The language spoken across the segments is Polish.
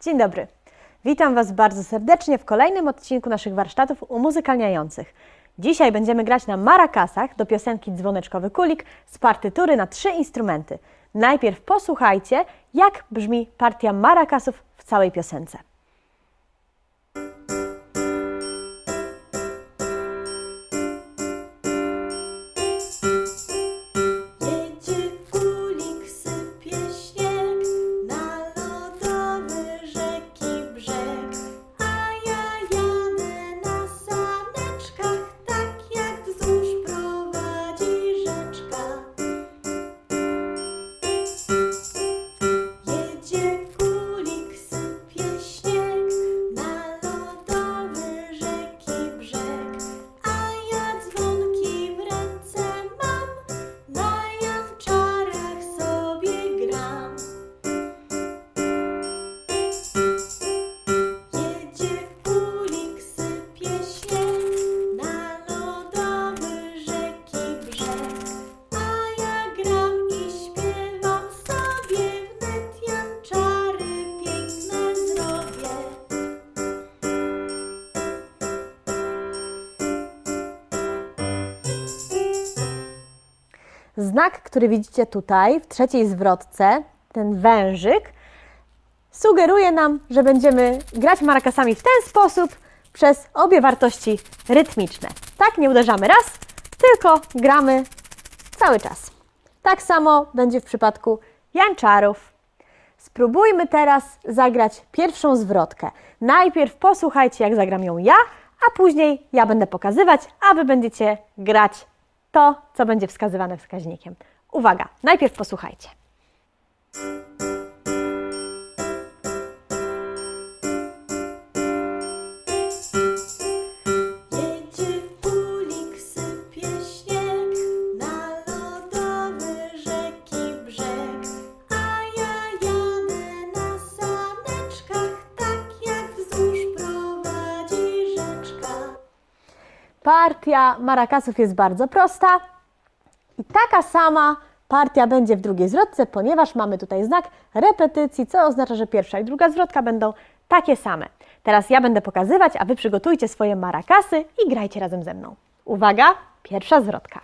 Dzień dobry. Witam Was bardzo serdecznie w kolejnym odcinku naszych warsztatów umuzykalniających. Dzisiaj będziemy grać na marakasach do piosenki Dzwoneczkowy Kulik z partytury na trzy instrumenty. Najpierw posłuchajcie, jak brzmi partia marakasów w całej piosence. Znak, który widzicie tutaj w trzeciej zwrotce, ten wężyk, sugeruje nam, że będziemy grać marakasami w ten sposób przez obie wartości rytmiczne. Tak, nie uderzamy raz, tylko gramy cały czas. Tak samo będzie w przypadku janczarów. Spróbujmy teraz zagrać pierwszą zwrotkę. Najpierw posłuchajcie, jak zagram ją ja, a później ja będę pokazywać, a Wy będziecie grać to, co będzie wskazywane wskaźnikiem. Uwaga, najpierw posłuchajcie. Partia marakasów jest bardzo prosta i taka sama partia będzie w drugiej zwrotce, ponieważ mamy tutaj znak repetycji, co oznacza, że pierwsza i druga zwrotka będą takie same. Teraz ja będę pokazywać, a Wy przygotujcie swoje marakasy i grajcie razem ze mną. Uwaga, pierwsza zwrotka.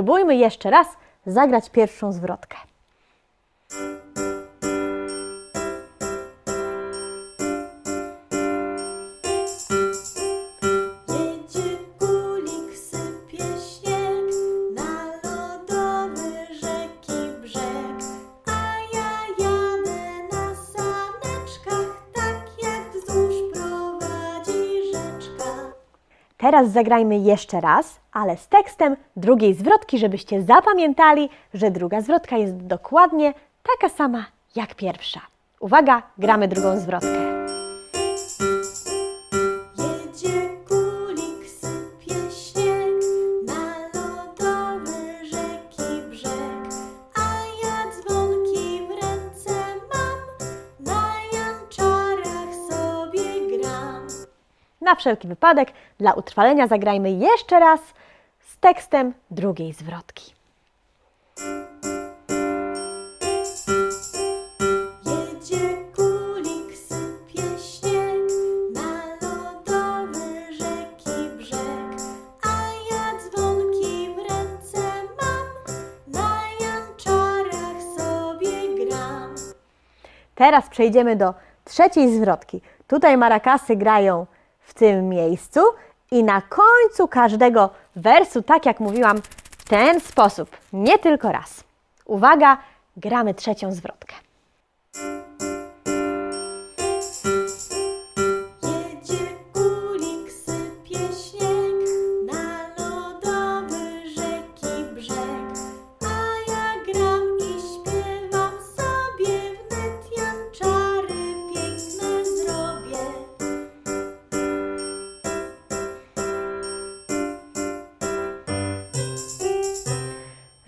Spróbujmy jeszcze raz zagrać pierwszą zwrotkę. Teraz zagrajmy jeszcze raz, ale z tekstem drugiej zwrotki, żebyście zapamiętali, że druga zwrotka jest dokładnie taka sama jak pierwsza. Uwaga, gramy drugą zwrotkę. Na wszelki wypadek, dla utrwalenia zagrajmy jeszcze raz z tekstem drugiej zwrotki. Jedzie kulik, sypie śnieg na lodowy rzeki brzeg, a ja dzwonki w ręce mam, na janczarach sobie gram. Teraz przejdziemy do trzeciej zwrotki. Tutaj marakasy grają w tym miejscu i na końcu każdego wersu, tak jak mówiłam, w ten sposób, nie tylko raz. Uwaga, gramy trzecią zwrotkę.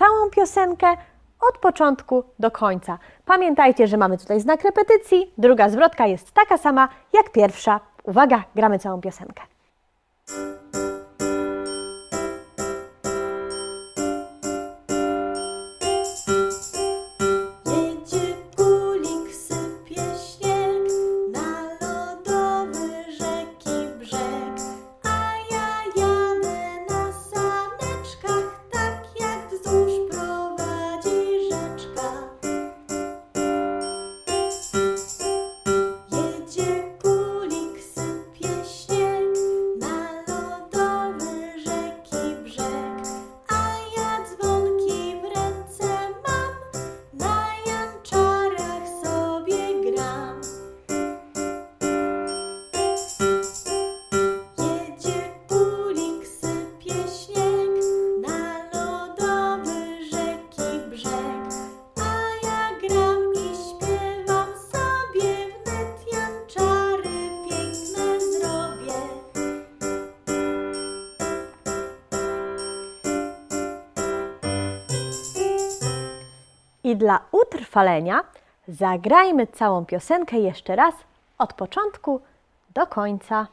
całą piosenkę od początku do końca. Pamiętajcie, że mamy tutaj znak repetycji, druga zwrotka jest taka sama jak pierwsza. Uwaga, gramy całą piosenkę. I dla utrwalenia zagrajmy całą piosenkę jeszcze raz od początku do końca.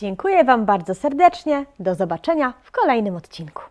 Dziękuję Wam bardzo serdecznie. Do zobaczenia w kolejnym odcinku.